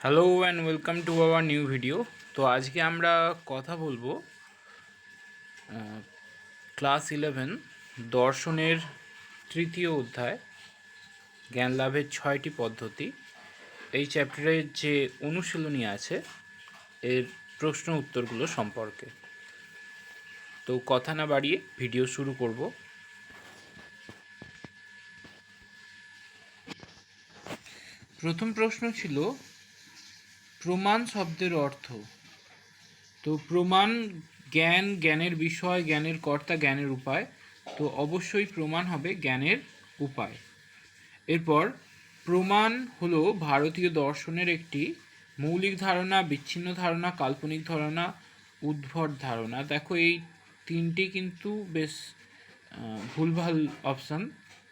Hello and welcome to our new video তো আজকে আমরা কথা বলব ক্লাস ইলেভেন দর্শনের তৃতীয় অধ্যায়, জ্ঞান লাভের ছয়টি পদ্ধতি। এই চ্যাপ্টারের যে অনুশীলনী আছে, এর প্রশ্ন উত্তরগুলো সম্পর্কে। তো কথা না বাড়িয়ে ভিডিও শুরু করব। প্রথম প্রশ্ন ছিল প্রমাণ শব্দের অর্থ। তো প্রমাণ জ্ঞান, জ্ঞানের বিষয়, জ্ঞানের কর্তা, জ্ঞানের উপায়। তো অবশ্যই প্রমাণ হবে জ্ঞানের উপায়। এরপর, প্রমাণ হলো ভারতীয় দর্শনের একটি মৌলিক ধারণা, বিচ্ছিন্ন ধারণা, কাল্পনিক ধারণা, উদ্ভট ধারণা। দেখো, এই তিনটি কিন্তু বেশ ভুলভাল অপশান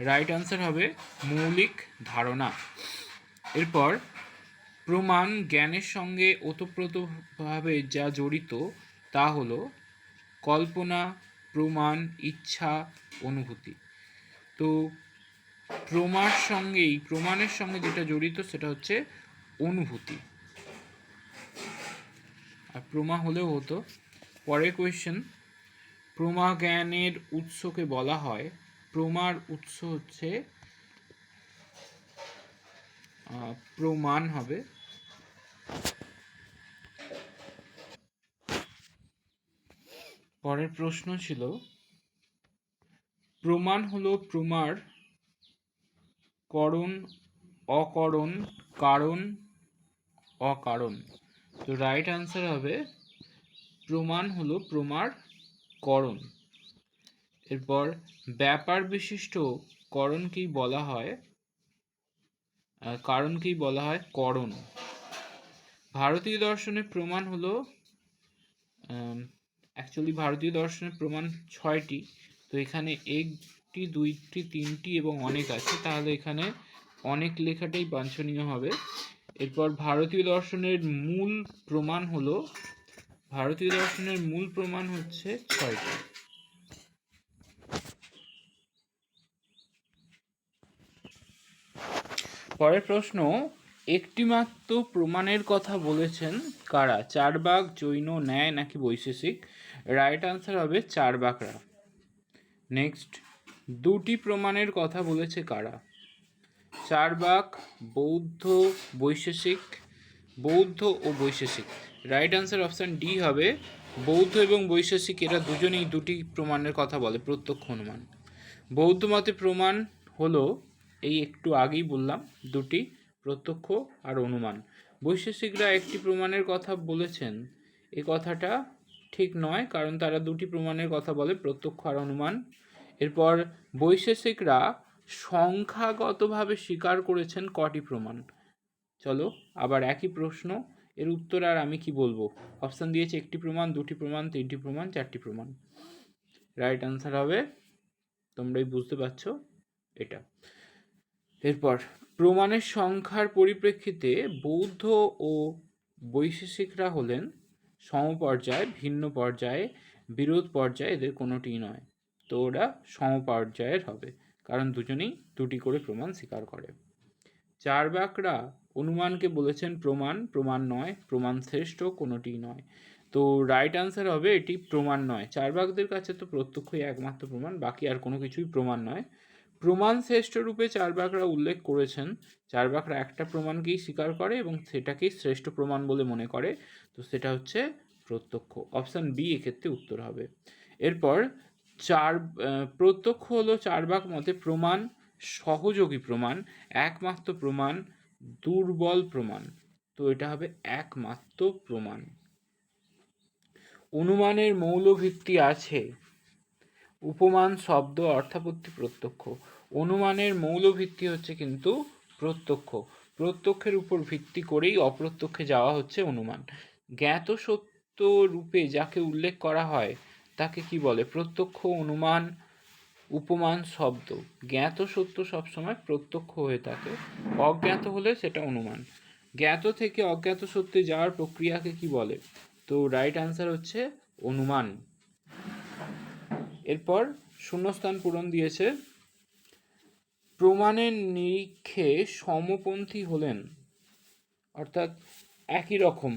রাইট আনসার হবে মৌলিক ধারণা। এরপর প্রমাণ জ্ঞানের সঙ্গে ওতপ্রোতভাবে যা জড়িত, তা হল কল্পনা, প্রমাণ, ইচ্ছা, অনুভূতি। তো প্রমার সঙ্গেই, প্রমাণের সঙ্গে যেটা জড়িত সেটা হচ্ছে অনুভূতি। আর প্রমা হলেও হতো, পরের কোয়েশ্চেন প্রমা জ্ঞানের উৎসকে বলা হয়, প্রমার উৎস হচ্ছে প্রমাণ হবে পরের প্রশ্ন ছিল, প্রমাণ হলো প্রমার করণ, অকরণ, কারণ, অকারণ। তো রাইট আনসার হবে, প্রমাণ হলো প্রমার করণ। এরপর ব্যাপার বিশিষ্ট করণকেই বলা হয়? কারণকেই বলা হয়? করণ। ভারতীয় দর্শনের প্রমাণ হলো অ্যাকচুয়ালি ভারতীয় দর্শনের প্রমাণ ছয়টি। তো এখানে একটি, দুইটি, তিনটি এবং অনেক আছে। তাহলে এখানে অনেক লেখাটাই বাঞ্ছনীয় হবে। এরপর ভারতীয় দর্শনের মূল প্রমাণ হলো, ভারতীয় দর্শনের মূল প্রমাণ হচ্ছে ছয়টি। পরের প্রশ্ন একটিমাত্র প্রমাণের কথা বলেছেন কারা? চারবাক জৈন ন্যায় নাকি বৈশেষিক? রাইট আনসার হবে চারবাকরা। নেক্সট। দুটি প্রমাণের কথা বলেছে কারা? চারবাক, বৌদ্ধ, বৈশেষিক, বৌদ্ধ ও Vaisheshika. Right answer option D হবে বৌদ্ধ এবং বৈশেষিক। এরা দুজনেই দুটি প্রমাণের কথা বলে, প্রত্যক্ষ অনুমান। বৌদ্ধ মতে প্রমাণ হলো, এই একটু আগেই বললাম, দুটি প্রত্যক্ষ আর অনুমান। বৈশেষিকরা একটি প্রমাণের কথা বলেছেন। এই কথাটা ঠিক নয়, কারণ তারা দুটি প্রমাণের কথা বলে, প্রত্যক্ষ আর অনুমান। এরপর বৈশেষিকরা সংখ্যাগতভাবে স্বীকার করেছেন কটি প্রমাণ। চলো, আবার একই প্রশ্ন। এর উত্তর আর আমি কি বলব? অপশান দিয়েছে একটি প্রমাণ, দুটি প্রমাণ, তিনটি প্রমাণ, চারটি প্রমাণ। রাইট আনসার হবে, তোমরাই বুঝতে পারছ এটা। এরপর, প্রমাণের সংখ্যার পরিপ্রেক্ষিতে বৌদ্ধ ও বৈশেষিকরা হলেন সমপর্যায়, ভিন্ন পর্যায়ে, বিরোধ পর্যায়ে এদের কোনোটিই নয়। তো ওরা সমপর্যায়ের হবে, কারণ দুজনেই দুটি করে প্রমাণ স্বীকার করে। চারবাকরা অনুমানকে বলেছেন প্রমাণ প্রমাণ নয়, প্রমাণ শ্রেষ্ঠ কোনোটিই নয়। তো রাইট আনসার হবে এটি প্রমাণ নয়। চারবাকদের কাছে তো প্রত্যক্ষই একমাত্র প্রমাণ, বাকি আর কোনো কিছুই প্রমাণ নয়। প্রমাণ শ্রেষ্ঠ রূপে চারবাকরা উল্লেখ করেছেন, চারবাকরা একটা প্রমাণকেই স্বীকার করে এবং সেটাকেই শ্রেষ্ঠ প্রমাণ বলে মনে করে। তো সেটা হচ্ছে প্রত্যক্ষ। অপশান বি এক্ষেত্রে উত্তর হবে। এরপর চার প্রত্যক্ষ হলো চারবাক মতে প্রমাণ, সহযোগী প্রমাণ, একমাত্র প্রমাণ, দুর্বল প্রমাণ। তো এটা হবে একমাত্র প্রমাণ। অনুমানের মৌলভিত্তি আছে। উপমান, শব্দ, অর্থাপত্তি, প্রত্যক্ষ। অনুমানের মৌলভিত্তি হচ্ছে কিন্তু প্রত্যক্ষ। প্রত্যক্ষের উপর ভিত্তি করেই অপ্রত্যক্ষে যাওয়া হচ্ছে অনুমান। জ্ঞাত সত্য রূপে যাকে উল্লেখ করা হয়, তাকে কি বলে? প্রত্যক্ষ, অনুমান, উপমান, শব্দ। জ্ঞাত সত্য সবসময় প্রত্যক্ষ হয়ে থাকে। অজ্ঞাত হলে সেটা অনুমান। জ্ঞাত থেকে অজ্ঞাত সত্যে যাওয়ার প্রক্রিয়াকে কি বলে? তো রাইট আনসার হচ্ছে অনুমান। এরপর শূন্যস্থান পূরণ দিয়েছে। প্রমাণের নিরীক্ষে সমপন্থী হলেন, অর্থাৎ একই রকম।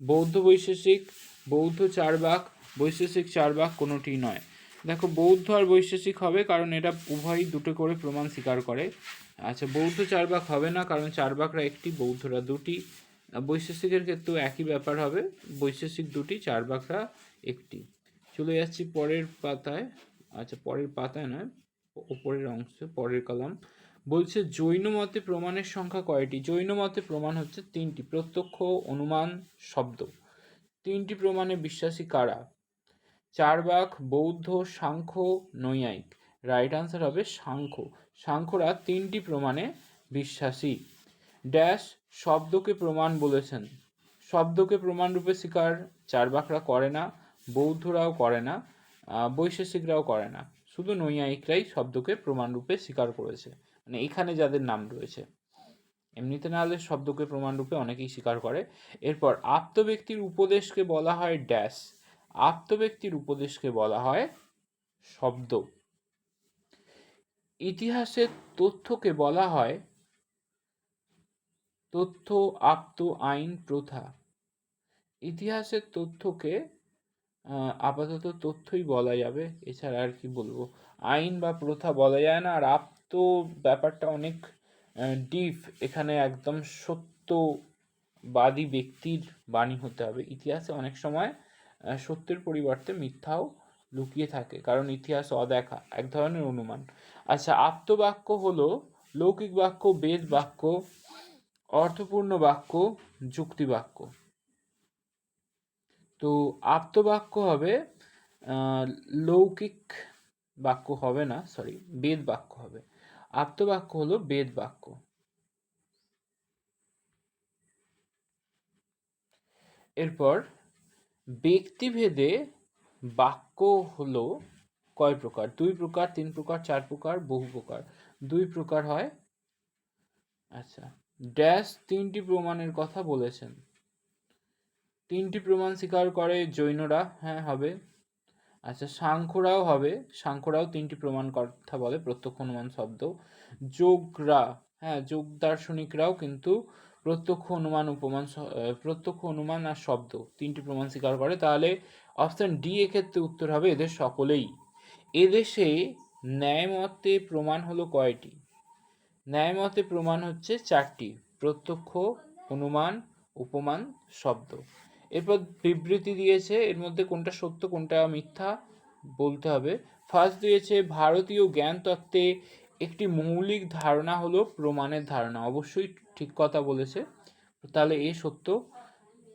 বৌদ্ধ বৈশেষিক, বৌদ্ধ চারবাক বৈশেষিক চারবাক কোনোটি নয়। দেখো, বৌদ্ধ আর বৈশেষিক হবে কারণ এটা উভয়ই দুটো করে প্রমাণ স্বীকার করে। আচ্ছা বৌদ্ধ চারবাক হবে না কারণ চারবাকরা একটি, বৌদ্ধরা দুটি। বৈশেষিকের ক্ষেত্রেও একই ব্যাপার হবে, বৈশেষিক দুটি চারবাকরা একটি। চলে যাচ্ছি পরের পাতায়। আচ্ছা পরের পাতায় নয়, ওপরের অংশে, পরের কলাম। বলছে, জৈন মতে প্রমাণের সংখ্যা কয়টি? জৈন মতে প্রমাণ হচ্ছে তিনটি, প্রত্যক্ষ অনুমান শব্দ। তিনটি প্রমাণে বিশ্বাসী কারা? চারবাক বৌদ্ধ, সাংখ্য, নৈয়ায়িক। রাইট আনসার হবে সাংখ্য। সাংখ্যরা তিনটি প্রমাণে বিশ্বাসী। ড্যাশ শব্দকে প্রমাণ বলেছেন। শব্দকে প্রমাণ রূপে স্বীকার চারবাকরা করে না। বৌদ্ধরাও করে না বৈশেষিকরাও করে না। শুধু নৈয়ায়িকরাই শব্দকে প্রমাণরূপে স্বীকার করেছে। মানে এখানে যাদের নাম রয়েছে। এমনিতে না হলে শব্দকে প্রমাণরূপে অনেকেই স্বীকার করে। এরপর আপ্ত ব্যক্তির উপদেশকে বলা হয় ড্যাশ। আপ্ত ব্যক্তির উপদেশকে বলা হয় শব্দ। ইতিহাসের তথ্যকে বলা হয় তথ্য আপ্ত আইন, প্রথা। ইতিহাসের তথ্যকে আপাতত তথ্যই বলা যাবে। এছাড়া আর কি বলব? আইন বা প্রথা বলা যায় না। আর আপ্ত ব্যাপারটা অনেক ডিপ এখানে একদম সত্যবাদী ব্যক্তির বাণী হতে হবে। ইতিহাসে অনেক সময় সত্যের পরিবর্তে মিথ্যাও লুকিয়ে থাকে। কারণ ইতিহাস অদেখা, এক ধরনের অনুমান। আচ্ছা আপ্তবাক্য হলো লৌকিক বাক্য, বেদ বাক্য, অর্থপূর্ণ বাক্য যুক্তি বাক্য তো আপ্তবাক্য হবে লৌকিক বাক্য হবে না সরি বেদ বাক্য হবে। আপ্তবাক্য হলো বেদ বাক্য। এরপর, ব্যক্তিভেদে বাক্য হলো কয় প্রকার? দুই প্রকার, তিন প্রকার, চার প্রকার, বহু প্রকার। দুই প্রকার হয় আচ্ছা ড্যাশ তিনটি প্রমাণের কথা বলেছেন। তিনটি প্রমাণ স্বীকার করে জৈনরা হ্যাঁ হবে। আচ্ছা সাংখ্যরাও হবে। সাংখ্যরাও তিনটি প্রমাণ কথা বলে, প্রত্যক্ষ অনুমান শব্দ। যোগরা হ্যাঁ যোগ দার্শনিকরাও কিন্তু প্রত্যক্ষ অনুমান, উপমান প্রত্যক্ষ অনুমান আর শব্দ তিনটি প্রমাণ স্বীকার করে। তাহলে অপশন ডি এক্ষেত্রে উত্তর হবে এদের সকলেই। এদেশে ন্যায়মতে প্রমাণ হলো কয়টি? ন্যায়মতে প্রমাণ হচ্ছে চারটি, প্রত্যক্ষ, অনুমান, উপমান, শব্দ। এরপর বিবৃতি দিয়েছে এর মধ্যে কোনটা সত্য, কোনটা মিথ্যা বলতে হবে। ফার্স্ট দিয়েছে, ভারতীয় জ্ঞান তত্ত্বে একটি মৌলিক ধারণা হলো প্রমাণের ধারণা। অবশ্যই ঠিক কথা বলেছে, তাহলে এ সত্য।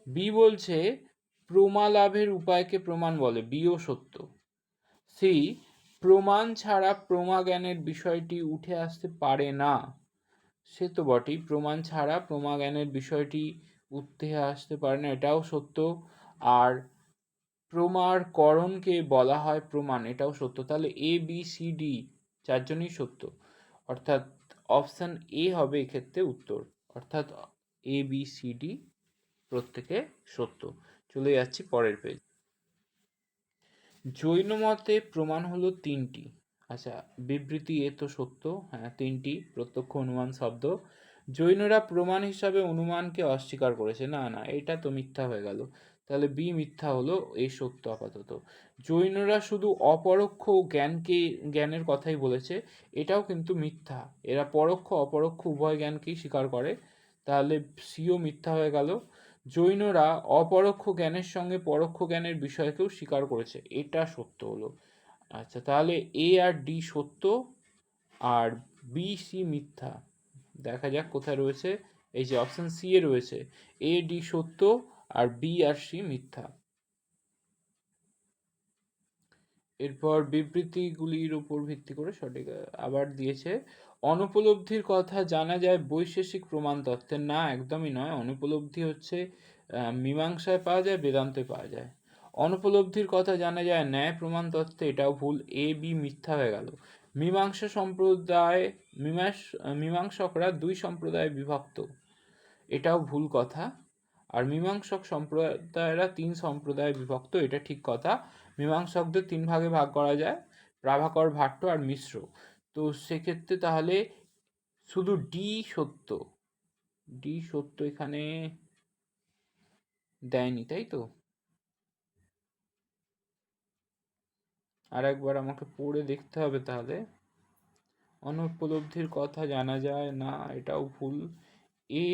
বি বলছে প্রমা লাভের উপায়কে প্রমাণ বলে। বিও সত্য। সি প্রমাণ ছাড়া প্রমা জ্ঞানের বিষয়টি উঠে আসতে পারে না। সে তো বটেই, প্রমাণ ছাড়া প্রমা জ্ঞানের বিষয়টি উঠে আসতে পারে না, এটাও সত্য। আর প্রমার করণকে বলা হয় প্রমাণ, এটাও সত্য। তাহলে এ বি সি ডি চারজনই সত্য। অর্থাৎ অপশান এ হবে এক্ষেত্রে উত্তর। অর্থাৎ এ বি সি ডি প্রত্যেকে সত্য। চলে যাচ্ছি পরের পেজ জৈন মতে প্রমাণ হলো তিনটি। আচ্ছা বিবৃতি এ তো সত্য হ্যাঁ তিনটি, প্রত্যক্ষ, অনুমান, শব্দ। জৈনরা প্রমাণ হিসাবে অনুমানকে অস্বীকার করেছে। না না, এটা তো মিথ্যা হয়ে গেল। তাহলে বি মিথ্যা হলো, এই সত্য আপাতত। জৈনরা শুধু অপরোক্ষ জ্ঞানকে, জ্ঞানের কথাই বলেছে, এটাও কিন্তু মিথ্যা। এরা পরোক্ষ, অপরোক্ষ উভয় জ্ঞানকেই স্বীকার করে। তাহলে সিও মিথ্যা হয়ে গেল। জৈনরা অপরোক্ষ জ্ঞানের সঙ্গে পরোক্ষ জ্ঞানের বিষয়কেও স্বীকার করেছে, এটা সত্য হলো। আচ্ছা তাহলে এ আর ডি সত্য, আর বি সি মিথ্যা। দেখা যাক কোথায় রয়েছে। এই যে অপশন সি এ রয়েছে। এ ডি সত্য আর বি আর সি মিথ্যা। এরপর বিবৃতিগুলির উপর ভিত্তি করে সঠিক, আবার দিয়েছে, অনুপলব্ধির কথা জানা যায় বৈশেষিক প্রমাণ তত্ত্বে না, একদমই নয়। অনুপলব্ধি হচ্ছে মীমাংসায় পাওয়া যায়, বেদান্তে পাওয়া যায়। অনুপলব্ধির কথা জানা যায় ন্যায় প্রমাণ তত্ত্বে, এটাও ভুল। এ বি মিথ্যা হয়ে গেল। মীমাংসা সম্প্রদায়, মীমাংস মীমাংসকরা দুই সম্প্রদায়ে বিভক্ত। এটাও ভুল কথা। আর মীমাংসক সম্প্রদায়রা তিন সম্প্রদায়ে বিভক্ত, এটা ঠিক কথা। মীমাংসকদের তিন ভাগে ভাগ করা যায় প্রাভাকর ভাট্ট আর মিশ্র। তো সেক্ষেত্রে তাহলে শুধু ডি সত্য। ডি সত্য এখানে দেয়নি, তাই তো? আর একবার আমাকে পড়ে দেখতে হবে তাহলে। অনুপলব্ধির কথা জানা যায় না, এটাও ভুল। এ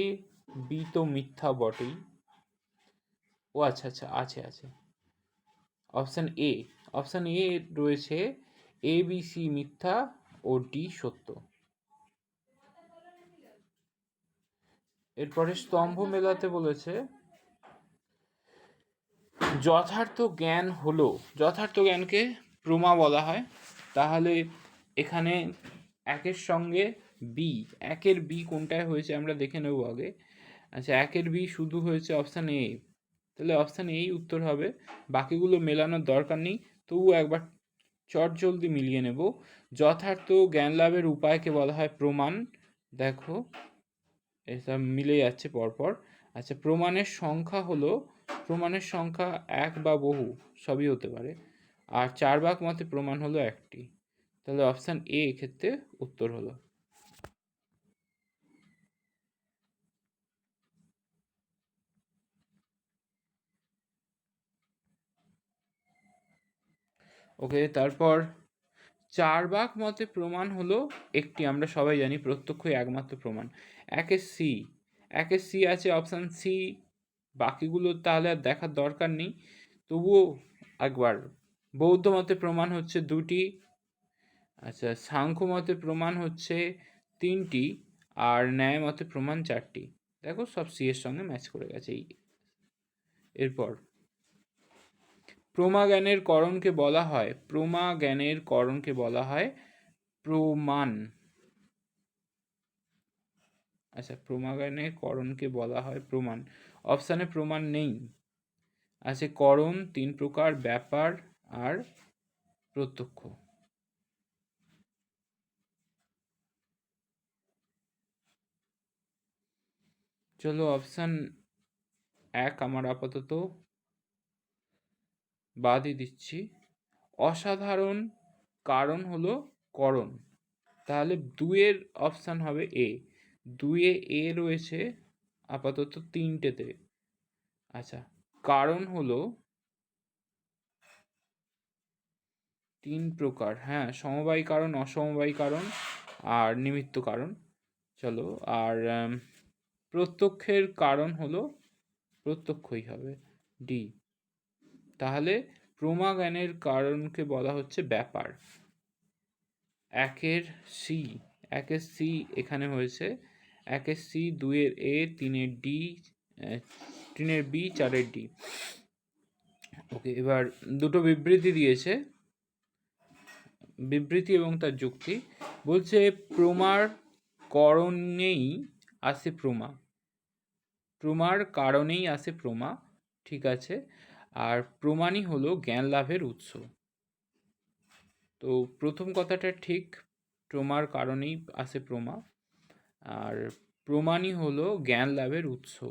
বি তো মিথ্যা বটেই। ও আচ্ছা আচ্ছা আছে আছে। অপশান এ অপশান এ রয়েছে এ বি সি মিথ্যা ও ডি সত্য। এরপরে স্তম্ভ মেলাতে বলেছে, যথার্থ জ্ঞান হলো, যথার্থ জ্ঞানকে প্রমা বলা হয়। তাহলে এখানে একের সঙ্গে বি একের বি কোনটায় হয়েছে আমরা দেখে নেব আগে। আচ্ছা একের বি শুধু হয়েছে অপশান এ তাহলে অপশান এই উত্তর হবে। বাকিগুলো মেলানোর দরকার নেই, তবু একবার চট জলদি মিলিয়ে নেব। যথার্থ জ্ঞান লাভের উপায়কে বলা হয় প্রমাণ। দেখো এসব মিলে যাচ্ছে পরপর। আচ্ছা প্রমাণের সংখ্যা হলো, প্রমাণের সংখ্যা এক বা বহু, সবই হতে পারে। আর চার ভাগ মতে প্রমাণ হলো একটি। তাহলে অপশান এ ক্ষেত্রে উত্তর হলো। ওকে, তারপর চার ভাগ মতে প্রমাণ হলো একটি। আমরা সবাই জানি প্রত্যক্ষই একমাত্র প্রমাণ। একের সি একের সি আছে অপশান সি বাকিগুলো তাহলে আর দেখার দরকার নেই। তবুও একবার বৌদ্ধ মতে প্রমাণ হচ্ছে দুটি। আচ্ছা সাংখ্য মতে প্রমাণ হচ্ছে তিনটি আর ন্যায় মতে প্রমাণ চারটি। দেখো, সব সি সঙ্গে ম্যাচ করে গেছে এরপর প্রমা জ্ঞানের করণকে বলা হয় প্রমা জ্ঞানের করণকে বলা হয় প্রমাণ। আচ্ছা প্রমা জ্ঞানের করণকে বলা হয় প্রমাণ। অপশানে প্রমাণ নেই। আছে করণ, তিন প্রকার, ব্যাপার আর প্রত্যক্ষ। চলো অপশান এক আমার আপাতত। বাদই দিচ্ছি। অসাধারণ কারণ হলো করণ। তাহলে দুয়ের অপশান হবে এ দুয়ে এ রয়েছে আপাতত তিনটেতে। আচ্ছা কারণ হলো তিন প্রকার। হ্যাঁ সমবায়ী কারণ, অসমবায়ী কারণ আর নিমিত্ত কারণ। চলো, আর প্রত্যক্ষের কারণ হলো প্রত্যক্ষই হবে। ডি, তাহলে প্রমা কারণকে বলা হচ্ছে ব্যাপার। একের সি একের সি এখানে হয়েছে। একের সি দুইয়ের এ, তিনের ডি তিনের বি, চারের ডি। ওকে, এবার দুটো বিবৃতি দিয়েছে। বিবৃতি এবং তার যুক্তি। বলছে, প্রমার করণেই আসে প্রমা। প্রমার কারণেই আসে প্রমা। ঠিক আছে। আর প্রমাণই হলো জ্ঞান লাভের উৎস। তো প্রথম কথাটা ঠিক, প্রমার কারণেই আসে প্রমা। আর প্রমাণই হলো জ্ঞান লাভের উৎস।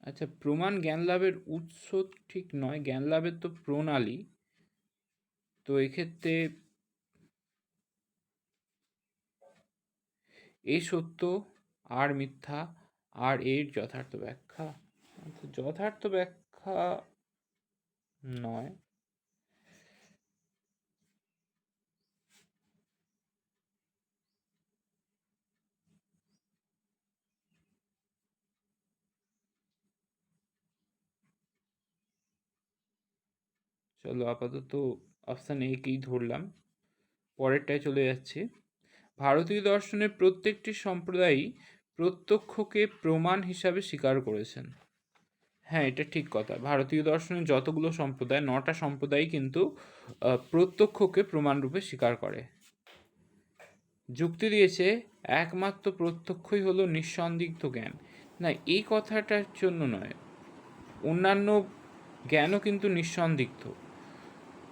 আচ্ছা প্রমাণ জ্ঞান লাভের উৎস ঠিক নয়। জ্ঞান লাভের তো প্রণালী। তো এক্ষেত্রে এই সত্য আর মিথ্যা আর এর যথার্থ ব্যাখ্যা? আচ্ছা, যথার্থ ব্যাখ্যা নয়। চলো আপাতত অপশান একেই ধরলাম। পরেরটায় চলে যাচ্ছে। ভারতীয় দর্শনের প্রত্যেকটি সম্প্রদায়ই প্রত্যক্ষকে প্রমাণ হিসাবে স্বীকার করেছেন। হ্যাঁ এটা ঠিক কথা। ভারতীয় দর্শনের যতগুলো সম্প্রদায়, নটা সম্প্রদায় কিন্তু প্রত্যক্ষকে প্রমাণরূপে স্বীকার করে। যুক্তি দিয়েছে, একমাত্র প্রত্যক্ষই হলো নিঃসন্দিগ্ধ জ্ঞান। না, এই কথাটার জন্য নয়। অন্যান্য জ্ঞানও কিন্তু নিঃসন্দিগ্ধ।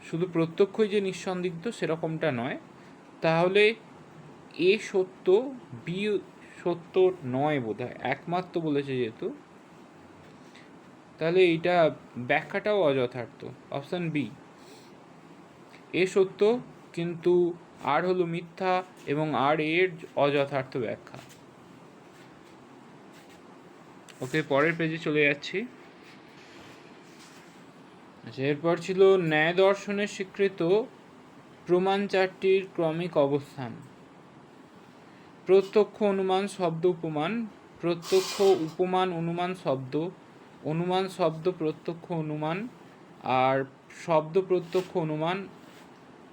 শুধু প্রত্যক্ষই যে নিঃসন্দিগ্ধ সেরকমটা নয়, তাহলে এ সত্য, বি সত্য নয় বোধ হয় একমাত্র বলেছে যেহেতু। তাহলে এইটা ব্যাখ্যাটাও অযথার্থ। অপশান বি, এ সত্য কিন্তু আর হলো মিথ্যা এবং আর এর অযথার্থ ব্যাখ্যা। ওকে, পরের পেজে চলে যাচ্ছি। আচ্ছা এরপর ছিল ন্যায় দর্শনের স্বীকৃত প্রমাণ চারটির ক্রমিক অবস্থান। প্রত্যক্ষ অনুমান শব্দ উপমান, প্রত্যক্ষ উপমান অনুমান শব্দ অনুমান শব্দ প্রত্যক্ষ অনুমান, আর শব্দ প্রত্যক্ষ অনুমান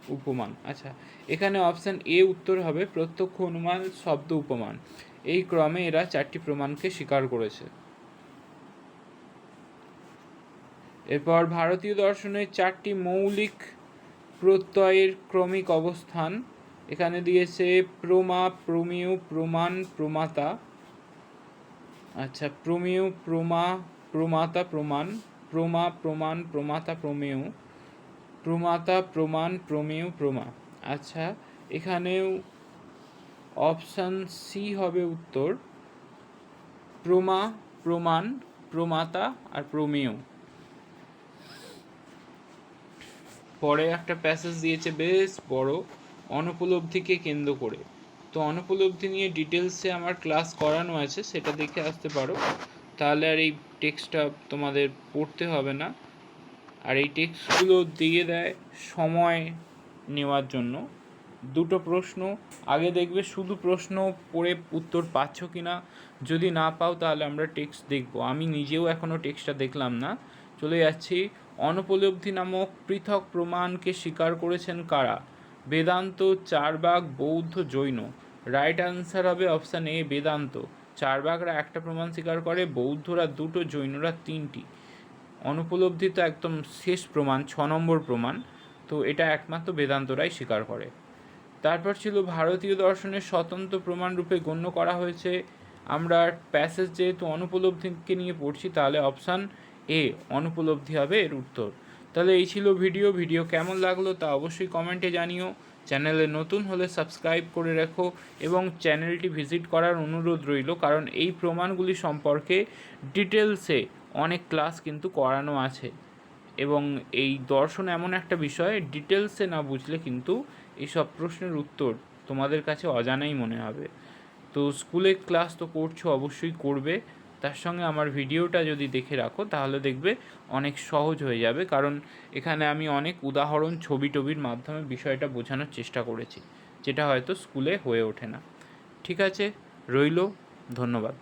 উপমান। আচ্ছা এখানে অপশান এ উত্তর হবে, প্রত্যক্ষ অনুমান, শব্দ উপমান। এই ক্রমে এরা চারটি প্রমাণকে স্বীকার করেছে। এরপর ভারতীয় দর্শনের চারটি মৌলিক প্রত্যয়ের ক্রমিক অবস্থান। এখানে দিয়েছে প্রমা, প্রমেয়, প্রমাণ, প্রমাতা। আচ্ছা প্রমেয়, প্রমা, প্রমাতা, প্রমাণ, প্রমা, প্রমাণ, প্রমাতা, প্রমেয়, প্রমাতা, প্রমাণ, প্রমেয়, প্রমা। আচ্ছা এখানেও অপশান সি হবে উত্তর। প্রমা, প্রমাণ, প্রমাতা আর প্রমেয়। পরে একটা প্যাসেজ দিয়েছে বেশ বড়, অনুপলব্ধিকে কেন্দ্র করে। তো অনুপলব্ধি নিয়ে ডিটেলসে আমার ক্লাস করানো আছে, সেটা দেখে আসতে পারো। তাহলে আর এই টেক্সটটা তোমাদের পড়তে হবে না। আর এই টেক্সটগুলো দিয়ে দেয় সময় নেওয়ার জন্য। দুটো প্রশ্ন, আগে দেখবে শুধু প্রশ্ন পড়ে উত্তর পাচ্ছ কি না যদি না পাও তাহলে আমরা টেক্সট দেখব। আমি নিজেও এখনও টেক্সটটা দেখলাম না। চলে যাচ্ছি অনুপলব্ধি নামক পৃথক প্রমাণকে স্বীকার করেছেন কারা? বেদান্ত, চারবাগ, বৌদ্ধ, জৈন। রাইট আনসার হবে অপশান এ বেদান্ত। চারবাগরা একটা প্রমাণ স্বীকার করে, বৌদ্ধরা দুটো, জৈনরা তিনটি। অনুপলব্ধি তো একদম শেষ প্রমাণ, ছ নম্বর প্রমাণ। তো এটা একমাত্র বেদান্তরাই স্বীকার করে। তারপর ছিল ভারতীয় দর্শনের স্বতন্ত্র প্রমাণ রূপে গণ্য করা হয়েছে। আমরা প্যাসেজ যেহেতু অনুপলব্ধিকে নিয়ে পড়ছি, তাহলে অপশান এ অনুপলব্ধি হবে এর উত্তর। তাহলে এই ছিল ভিডিও। ভিডিও কেমন লাগল তা অবশ্যই কমেন্টে জানিও। চ্যানেলে নতুন হলে সাবস্ক্রাইব করে রেখো এবং চ্যানেলটি ভিজিট করার অনুরোধ রইল কারণ এই প্রমাণগুলি সম্পর্কে ডিটেলসে অনেক ক্লাস কিন্তু করানো আছে এবং এই দর্শন এমন একটা বিষয় ডিটেলসে না বুঝলে কিন্তু এইসব প্রশ্নের উত্তর তোমাদের কাছে অজানাই মনে হবে। তো স্কুলে ক্লাস তো করছ, অবশ্যই করবে। তার সঙ্গে আমার ভিডিওটা যদি দেখে রাখো, তাহলে দেখবে অনেক সহজ হয়ে যাবে। কারণ এখানে আমি অনেক উদাহরণ ছবি টবির মাধ্যমে বিষয়টা বোঝানোর চেষ্টা করেছি, যেটা হয়তো স্কুলে হয়ে ওঠে না। ঠিক আছে, রইল, ধন্যবাদ।